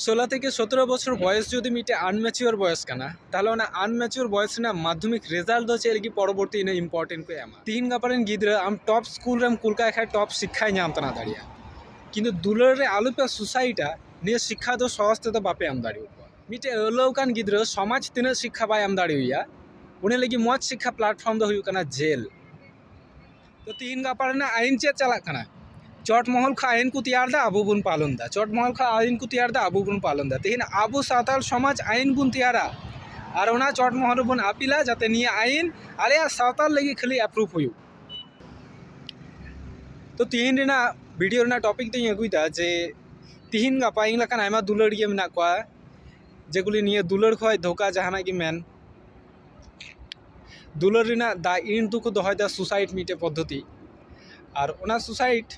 ষোলো থেকে সতেরো বছর বয়স যদি মিটে আনম্যাচিওর বয়স কানা, তাহলে ওনা আনম্যাচিওর বয়স না মাধ্যমিক রেজাল্ট হচ্ছে এর কি পরবর্তী না ইম্পর্টেন্ট কই আমার? তিন গাপারেন গিদ্রে, আম টপ স্কুল রেম কুলকা এখানে টপ শিক্ষায় নামতা না দাঁড়িয়ে। কিন্তু দুলরের আলুপে সোসাইটা নিয়ে শিক্ষা তো সহজতে তো বাপে আম দাঁড়িয়ে মিটে অলৌকান গিদ্রে, সমাজ তিনে শিক্ষা বাই আম দাঁড়িয়ে উনি লাগি মজ শিক্ষা প্ল্যাটফর্ম দো হুয়ুকানা জেল তো তিন গাপারেন আইন চেয়ে চালাক কানা। চটমহল খা আইন কুতিয়ারদা আবুবুন পালনদা। চটমহল খা আইন কুতিয়ারদা আবুবুন পালনদা। তেহিন আবু সাঁতাল সমাজ আইন বুন তিয়ারা। আর ওনা চটমহল বুন আপিলা যাতে নিয়ে আইন, আর সাঁতাল লেগে খালি অ্যাপ্রুভ হইব তো তিন রেনা ভিডিও রেনা টপিক তো আগুইদা যে তিন গাপা ইং লাকান আইমা দুলাড়িয়া মেনা কোয়া, যেগুলি নিয়ে দুলড় খয় ধোকা জাহানা কি মেন। দুলড় রেনা দা ইন দুকু দহয় দা সুসাইড মিটে পদ্ধতি। আর ওনা সুসাইড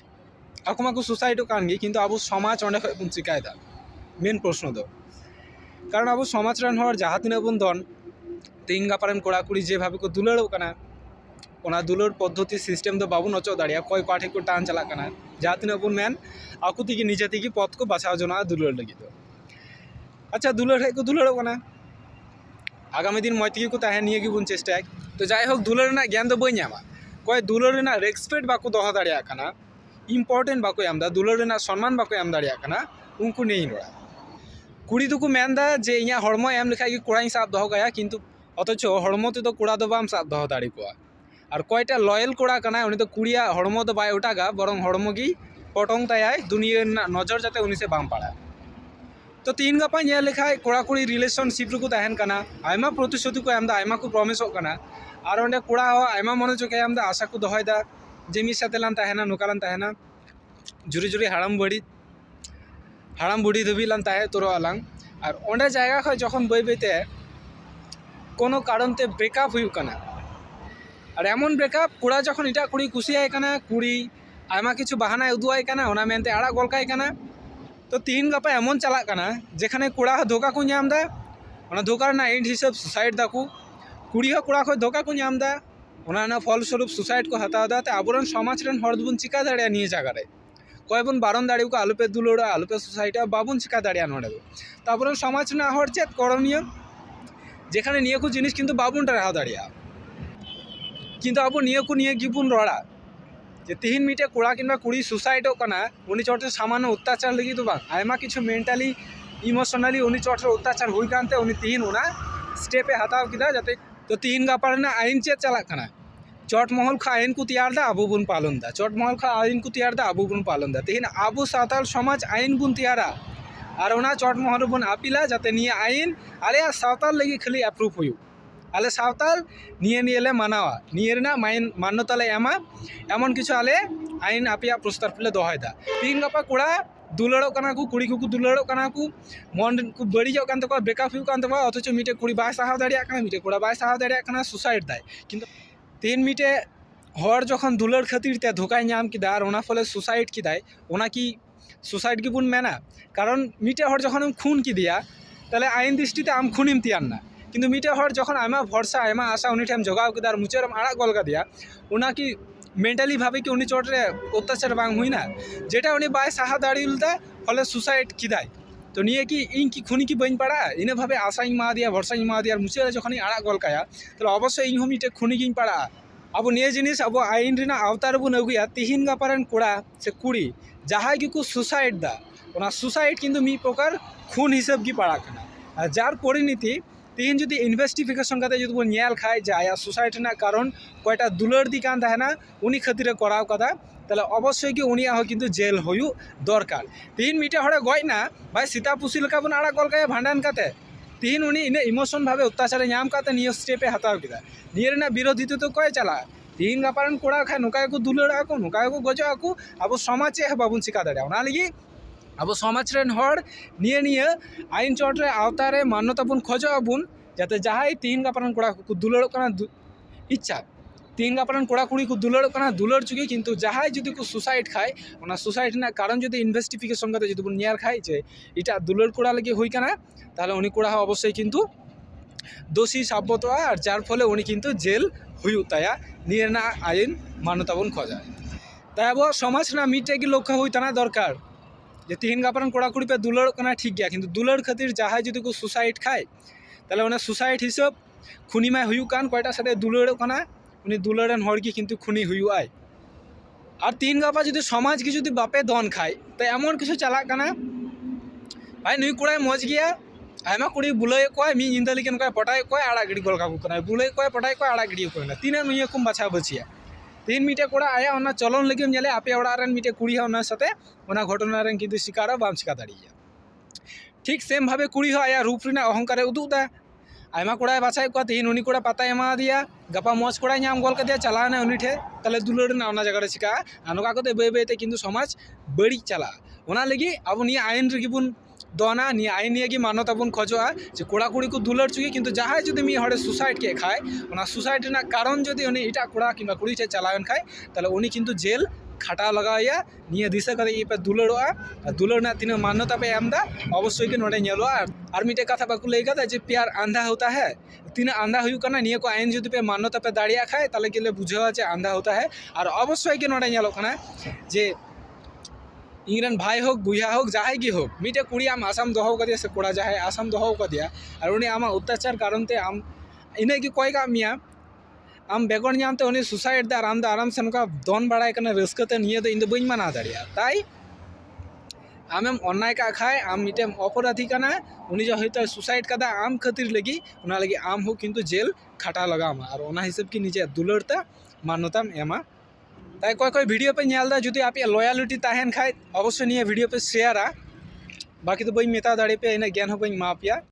আকমাকু সোসাইটি ಕಾಣ್ಗಿ কিন্তু আবু সমাজ অনেক এবং শিকায় দা মেন প্রশ্ন দো কারণ আবু সমাজ রান হওয়ার যাহা তিনা বন ধন তিন গাপারেন কোড়াকুড়ি যেভাবে কো দুলের কানা ওনা দুলোর পদ্ধতি সিস্টেম তো বাবু নচ দাঁড়িয়ে, কয় পাঠে কো টান চালা কানা যাহা তিনা বন মেন আকু থেকে নিজে থেকে পথ কো বাঁচাও জন দুলের লাগিত আচ্ছা দুলের হে কো দুলাড়ও কানা আগামী দিন মই থেকে কো তাহে নিয়ে গিবুন চেষ্টা তো যাই হোক, দুলের না জ্ঞান তো বই নামা কয় দুলের না রেসপেক্ট বাকু দহ দাঁড়িয়ে কানা ᱤᱢᱯᱚᱨᱴᱮᱱᱴ ᱵᱟᱠᱚ ᱮᱢ ᱮᱫᱟ ᱫᱩᱞᱟᱹᱲ ᱨᱮᱱᱟᱜ ᱥᱚᱱᱢᱟᱱ ᱵᱟᱠᱚ ᱮᱢ ᱫᱟᱲᱮᱭᱟᱜ ᱠᱟᱱᱟ ᱩᱱᱠᱩ ᱱᱤᱭᱟᱹᱧ ᱨᱚᱲᱟ ᱠᱩᱲᱤ ᱫᱚᱠᱚ ᱢᱮᱱᱫᱟ ᱡᱮ ᱤᱧᱟᱹᱜ ᱦᱚᱲᱢᱚ ᱮᱢ ᱞᱮᱠᱷᱟᱡ ᱜᱮ ᱠᱚᱲᱟᱧ ᱥᱟᱵ ᱫᱚᱦᱚ ᱠᱟᱭᱟ ᱠᱤᱱᱛᱩ ᱚᱛᱷᱚᱪᱚ ᱦᱚᱲᱢᱚ ᱛᱮᱫᱚ ᱠᱚᱲᱟ ᱫᱚ ᱵᱟᱢ ᱥᱟᱵ ᱫᱚᱦᱚ ᱫᱟᱲᱮ ᱠᱚᱣᱟ আর কয়টা লয়েল কোড়া কানায় উনি তো কুড়িয়া হড়মো তো বাই ওটাগা বরং হড়মোগি পটং তাই দুনিয়ার নজর যাতে উনি সে বাং পাড়া তো তিন গাপা নিয়ে লেখায় কোড়াকুড়ি রিলেশনশিপ রকু তাহেন কানা আইমা প্রতিশ্রুতি কো আমদা আইমা কো প্রমিস হোক কানা আর ওনে কোড়া হওয়া আইমা মনে চোখে আমদা আশা কো দহয়দা ᱡᱮ ᱢᱤᱫ ᱥᱟᱛᱮ ᱞᱟᱝ ᱛᱟᱦᱮᱱᱟ ᱱᱚᱝᱠᱟ ᱞᱟᱝ ᱛᱟᱦᱮᱱᱟ ᱡᱩᱨᱤ ᱡᱩᱨᱤ ᱦᱟᱲᱟᱢ ᱵᱩᱲᱦᱤ ᱦᱟᱲᱟᱢ ᱵᱩᱲᱦᱤ ᱫᱷᱟᱹᱵᱤᱡ ᱞᱟᱝ ᱛᱟᱦᱮᱸ ᱩᱛᱟᱹᱨᱚᱜᱼᱟ ᱞᱟᱝ ᱟᱨ ᱚᱸᱰᱮ ᱡᱟᱭᱜᱟ ᱠᱷᱚᱱ ᱡᱚᱠᱷᱚᱱ ᱵᱟᱹᱭ ᱵᱟᱹᱭᱛᱮ কোনো কারণতে ব্রেকআপ ᱦᱩᱭᱩᱜ ᱠᱟᱱᱟ আর এমন ব্রেকআপ কোড়া যখন এটাক কুড়ি কুশিয়ায় কানা কুড়ি আয়মা কিছু বাহানায় উদুয়ায় কানা ওনা মেনতে আড়া গলকায় কানা তো তিন গাপা এমন চালাক কানা যেখানে কোড়া ধোকা কো নামদা ওনা ধোকার না এন্ড হিসাব সুসাইড দাকু কুড়ি হো কোড়া খো ধোকা কো নামদা ઓનાના ફલસ્વરૂપ સુસાઇડ કો હતા હતા તે આબુરન સમાચરણ હળદબુન ચિકા દાડ્યા નિયે જાગારે কয়েকজন বারণ দাঁড়িয়ে আলুপে দুলোড়া, আলুপে সোসাইটি বাবুন চিকা দাঁড়িয়ে নড়াবে তারপরে সমাজ না হওয়ার চেয়ে করণীয়, যেখানে নিয়ে কু জিনিস কিন্তু বাবুনটা রাহা দাঁড়িয়া। কিন্তু আবু নিয়ে কু নিয়ে গিবুন রড়া। যে তিহিন মিটে কুড়া কিংবা কুড়ি সুসাইডও কানা উনি চটের সামান্য অত্যাচার লেগে তো বা। আয়মা কিছু মেন্টালি ইমোশনালি উনি চটের অত্যাচার হয়ে কানতে উনি তিহিন ওনা স্টেপে হাতাও কিনা যাতে ᱛᱚ ᱛᱤᱦᱤᱧ ᱜᱟᱯᱟ ᱨᱮᱱᱟᱜ ᱟᱹᱭᱤᱱ ᱪᱮᱫ ᱪᱟᱞᱟᱜ ᱠᱟᱱᱟ ᱪᱚᱴ ᱢᱚᱦᱚᱞ ᱠᱷᱚᱱ ᱟᱹᱭᱤᱱ ᱠᱚ ᱛᱮᱭᱟᱨ ᱮᱫᱟ ᱟᱵᱚ ᱵᱚᱱ ᱯᱟᱞᱚᱱ ᱮᱫᱟ ᱪᱚᱴ ᱢᱚᱦᱚᱞ ᱠᱷᱚᱱ ᱟᱹᱭᱤᱱ ᱠᱚ ᱛᱮᱭᱟᱨ ᱮᱫᱟ ᱟᱵᱚ ᱵᱚᱱ ᱯᱟᱞᱚᱱ ᱮᱫᱟ ᱛᱤᱦᱤᱧ ᱟᱵᱚ ᱥᱟᱱᱛᱟᱲ ᱥᱚᱢᱟᱡᱽ ᱟᱹᱭᱤᱱ ᱵᱚᱱ ᱛᱮᱭᱟᱨᱟ আর ওনা চট মহল বন আপিলা যাতে নিয়ে আইন আলে সাঁওতাল লাগে খালি অ্যাপ্রুভ হইব আলে সাঁওতাল নিয়ে নিয়েলে মানাওয়া নিয়ে না মাইন মান্যতালে এমা এমন কিছু আলে আইন আপিয়া প্রস্তাব পেলে দহায় দা তিন গাপা কোড়া ᱫᱩᱞᱟᱹᱲᱚᱜ ᱠᱟᱱᱟ ᱠᱚ ᱠᱩᱲᱤ ᱠᱚᱠᱚ ᱫᱩᱞᱟᱹᱲᱚᱜ ᱠᱟᱱᱟ ᱠᱚ ᱢᱚᱱ ᱠᱚ ᱵᱟᱹᱲᱤᱡᱚᱜ ᱠᱟᱱ ᱛᱟᱠᱚᱣᱟ ᱵᱮᱠᱟᱯ ᱦᱩᱭᱩᱜ ᱠᱟᱱ ᱛᱟᱠᱚᱣᱟ ᱚᱛᱷᱚᱪᱚ ᱢᱤᱫᱴᱮᱡ ᱠᱩᱲᱤ ᱵᱟᱭ ᱥᱟᱦᱟᱣ ᱫᱟᱲᱮᱭᱟᱜ ᱠᱟᱱᱟ ᱢᱤᱫᱴᱮᱡ ᱠᱚᱲᱟ ᱵᱟᱭ ᱥᱟᱦᱟᱣ ᱫᱟᱲᱮᱭᱟᱜ ᱠᱟᱱᱟ ᱥᱩᱥᱟᱭᱤᱰ ᱫᱟᱭ ᱠᱤᱱᱛᱩ ᱛᱮᱦᱮᱧ ᱢᱤᱫᱴᱮᱡ ᱦᱚᱲ ᱡᱚᱠᱷᱚᱱ ᱫᱩᱞᱟᱹᱲ ᱠᱷᱟᱹᱛᱤᱨ ᱛᱮ ᱫᱷᱳᱠᱟᱭ ᱧᱟᱢ ᱠᱮᱫᱟ ᱟᱨ ᱚᱱᱟ ᱯᱷᱚᱞᱮ ᱥᱩᱥᱟᱭᱤᱰ ᱠᱮᱫᱟᱭ ᱚᱱᱟ ᱠᱤ সুসাইড কি বোন মেনা কারণ মিটে হর যখন আমি খুন কি দিয়া তাহলে আইন দৃষ্টিতে আম খুনিম তিয়ান না কিন্তু মিটে হর যখন আমা ভরসা আমা আশা উনি ঠেম জোগাও কিদা আর মুচের আড়া গলকা দিয়া ওনা কি ᱢᱮᱱᱴᱟᱞᱤᱵᱷᱟᱵᱮ ᱠᱤ ᱩᱱᱤ ᱪᱚᱴᱨᱮ ᱚᱛᱛᱟᱪᱟᱨ ᱵᱟᱝ ᱦᱩᱭᱱᱟ ᱡᱮᱴᱟ ᱩᱱᱤ ᱵᱟᱭ ᱥᱟᱦᱟ ᱫᱟᱲᱮ ᱞᱮᱫᱟ ᱯᱷᱚᱞᱮ ᱥᱩᱥᱟᱭᱤᱰ ᱠᱮᱫᱟᱭ তো নিয়ে কি ইং কি খুনি কি বইন পাড়া? ইনেভাবে আশাই মা দিয়া, ভরসাই মা দিয়ার আর মুসিয়ারে যখনই আড়া গল কায়া, তাহলে অবশ্যই ইং হোম হোমি খুনি কিং পাড়া। আবু নিয়ে জিনিস, আবু আইন রিনা আওতার বন আগুয়া তিহিন গাপারেন কোড়া, সে কুড়ি। যাহাই কি কু সুসাইড দা। ওনা সুসাইড কিন্তু মি প্রকার খুন হিসেব কি পাড়া কেনা আর যার পরিণতি ᱛᱮᱦᱮᱧ যদি ᱤᱱᱵᱷᱮᱥᱴᱤᱜᱮᱥᱚᱱ কাতে যদি ᱵᱚᱱ ᱧᱮᱞ ᱠᱷᱟᱡ ᱡᱮ সোসাইটি ᱥᱳᱥᱟᱭᱴᱤ ᱨᱮᱱᱟᱜ ᱠᱟᱨᱚᱱ ᱚᱠᱚᱭᱴᱟᱜ ᱫᱩᱞᱟᱹᱲᱫᱤ ᱠᱟᱱ ᱛᱟᱦᱮᱱᱟ ᱩᱱᱤ ᱠᱷᱟᱹᱛᱤᱨᱮ ᱠᱚᱨᱟᱣ ᱠᱟᱫᱟ তাহলে অবশ্যই কি উনি আহ কিন্তু জেল হয়ু দরকার। তিন মিটা হরে গয় না, ভাই সীতা পুষি লেখা বন আড়া কল কায় ভাণ্ডান কাতে। তিন উনি ইনে ইমোশন ভাবে অত্যাচারে নাম কাতে নিয়ে স্টেপে হাতাও কিনা নিয়ে রেনা বিরোধিতা তো কয় চালা। তিন গাপারন কোড়া খায় নুকায় কো দুলড়া আকু নুকায় কো গজা কো আবো সমাজে বাবুন শিকা দাঁড়া ওনার লিগি ᱟᱵᱚ ᱥᱚᱢᱟᱡᱽ ᱨᱮᱱ ᱦᱚᱲ ᱱᱤᱭᱟᱹ ᱱᱤᱭᱟᱹ ᱟᱹᱭᱤᱱ ᱪᱚᱴ ᱨᱮ ᱟᱣᱛᱟ ᱨᱮ ᱢᱟᱱᱱᱚᱛᱟ ᱵᱚᱱ ᱠᱷᱚᱡᱚᱜ ᱟᱵᱚᱱ ᱡᱟᱛᱮ ᱡᱟᱦᱟᱸᱭ ᱛᱤᱦᱤᱧ ᱜᱟᱯᱟ ᱨᱮᱱ ᱠᱚᱲᱟ ᱠᱚᱠᱚ ᱫᱩᱞᱟᱹᱲᱚᱜ ᱠᱟᱱᱟ ᱤᱪᱪᱷᱟ ᱛᱤᱦᱤᱧ ᱜᱟᱯᱟ ᱨᱮᱱ ᱠᱚᱲᱟ ᱠᱩᱲᱤ ᱠᱚ ᱫᱩᱞᱟᱹᱲᱚᱜ ᱠᱟᱱᱟ ᱫᱩᱞᱟᱹᱲ ᱪᱩᱜᱤ ᱠᱤᱱᱛᱩ ᱡᱟᱦᱟᱸᱭ ᱡᱩᱫᱤ ᱠᱚ ᱥᱩᱥᱟᱭᱤᱰ ᱠᱷᱟᱡ ᱚᱱᱟ ᱥᱩᱥᱟᱭᱤᱰ ᱨᱮᱱᱟᱜ ᱠᱟᱨᱚᱱ ᱡᱩᱫᱤ ᱤᱱᱵᱷᱮᱥᱴᱤᱯᱷᱤᱠᱮᱥᱚᱱ ᱠᱟᱛᱮ ᱡᱩᱫᱤ ᱵᱚᱱ ᱧᱮᱞ ᱠᱷᱟᱡ ᱡᱮ ᱮᱴᱟᱜ ᱫᱩᱞᱟᱹᱲ ᱠᱚᱲᱟ ᱞᱟᱹᱜᱤᱫ ᱦᱩᱭ ᱠᱟᱱᱟ ᱛᱟᱦᱞᱮ ᱩᱱᱤ ᱠᱚᱲᱟ ᱦᱚᱸ ᱚᱵᱚᱥᱥᱳᱭ ᱠᱤᱱᱛᱩ দোষী সাব্যতরা আর যার ফলে উনি কিন্তু জেল হয়ে তায়া নিয়ে না আইন মান্যতা বন খোঁজা তাই আবো সমাজ না মিটে কি লক্ষ্য হইতানা দরকার ᱡᱮ ᱛᱤᱦᱤᱧ ᱜᱟᱯᱟ ᱨᱮᱱ ᱠᱚᱲᱟ ᱠᱩᱲᱤ ᱯᱮ ᱫᱩᱞᱟᱹᱲᱚᱜ ᱠᱟᱱᱟ ᱴᱷᱤᱠ ᱜᱮᱭᱟ ᱠᱤᱱᱛᱩ ᱫᱩᱞᱟᱹᱲ ᱠᱷᱟᱹᱛᱤᱨ ᱡᱟᱦᱟᱸᱭ ᱡᱩᱫᱤ ᱠᱚ ᱥᱩᱥᱟᱭᱤᱰ ᱠᱷᱟᱡ ᱛᱟᱦᱞᱮ ᱚᱱᱟ ᱥᱩᱥᱟᱭᱤᱰ ᱦᱤᱥᱟᱹᱵ ᱠᱷᱩᱱᱤ ᱢᱟᱭ ᱦᱩᱭᱩᱜ ᱠᱟᱱ ᱚᱠᱚᱭᱴᱟᱜ ᱥᱟᱛᱮ ᱫᱩᱞᱟᱹᱲᱚᱜ ᱠᱟᱱᱟ উনি দুলারেন হরকি কিন্তু খুনি হুইয়াই আর তিন গাপা যদি সমাজ কি যদি বাপে দন খায় তো এমন কিছু চালাক কানা ভাই নুই কোড়াই মজ গিয়া আইমা কুড়ি বুলাই কয় মি ইন্দালি কেন কয় পটাই কয় আড়া গড়ি গলকা কয় বুলাই কয় পটাই কয় আড়া গড়ি কয় না তিনা নুই কম বাছা বচিয়া তিন মিটে কোড়া আয়া চলন লেগে ñᱮলে আপে ওড়াগ রেন মিটে কুড়ি ওনার সাথে, ওনা ঘটনা রেন কিন্তু শিকার বাম চিকা দাঁড়িয়ে ঠিক সেম ভাবে কুড়ি হয় আয়া, রূপ অহংকারে উদুগ দা। আয়মা কোড়ায় বাছাই কয় তিন, উনি কোড়া পাতা এমা দিয়া, গাপা মজ কোড়াই ñাম গল কাদিয়া চালাও না উনি ঠে তাহলে দুলাড় না ওনা জায়গাটা চিকা আর নকা কতে বই বইতে কিন্তু সমাজ বড়ি চালা। ওনা লাগি, আবো নিয়ে আইন রেগি বুন দনা নিয়ে আইন নিয়ে কি মান্যতা বন খোঁজোয়া যে কোড়া কুড়ি কো দুলাড় চুকি কিন্তু যাহাই যদি মি হড়ে সুসাইড কে খায় ওনা সুসাইড না কারণ যদি উনি এটা কোড়া কিংবা কুড়ি ঠে চালাওন খায় তাহলে উনি কিন্তু জেল খাটা লাগাইয়া নিয়ে দিশা করে ইপে দুলাড়োয়া আর দুলাড় না তিনি মান্যতা पे एम दा অবশ্যই কি নোড়ে ñেলো আর আর মিটে কথা বাকু লেই কথা যে প্যার আন্ধা होता है তিনি আন্ধা হুইউ কানা নিয়ে কো আইন যদি পে মান্যতা पे দাঁড়িয়া খায় তাহলে কি বুঝাওয়া যে আন্ধা होता है আর অবশ্যই কি নোড়ে ñেলো কানা যে ইংরেন ভাই হোক বুইয়া হোক, যাহাই কি হোক, মিটে কুড়ি আম আসাম দহ কাদিয়া সে কোড়া যাহাই আসাম দহ কাদিয়া আর উনি আমা অত্যাচার কারণতে আম ইনে কি কয় কাম মিয়া আম বেগর ñamতে উনি সুসাইড দা আরাম দা আরাম সে নকা দন বাড়ায়, কানা রস্কাতে নিয়ে তো ইন দো বইন মানা দাঁড়িয়া। তাই আমেম অন্যায় কা খায়, আম মিটেম অপরাধী কানা উনি যে হয়তো সুসাইড কাদা আম খাতির লাগি ওনা লাগি আম হোক কিন্তু জেল, খাটা লাগামা। আর ওনা হিসাব কি নিজে দুলাড়তা মান্যতাম এমা। তাই কয় কয় ভিডিও ᱡᱩᱫᱤ ᱟᱯᱮᱭᱟᱜ যদি ᱛᱟᱦᱮᱱ লয়ালিটি তাহেন খায়, অবশ্যই নিয়ে ভিডিও पे শেয়ারা বাকি তো বই মেতা দাঁড়িয়ে পে, এনে জ্ঞান ᱮᱢᱟ মাপিয়া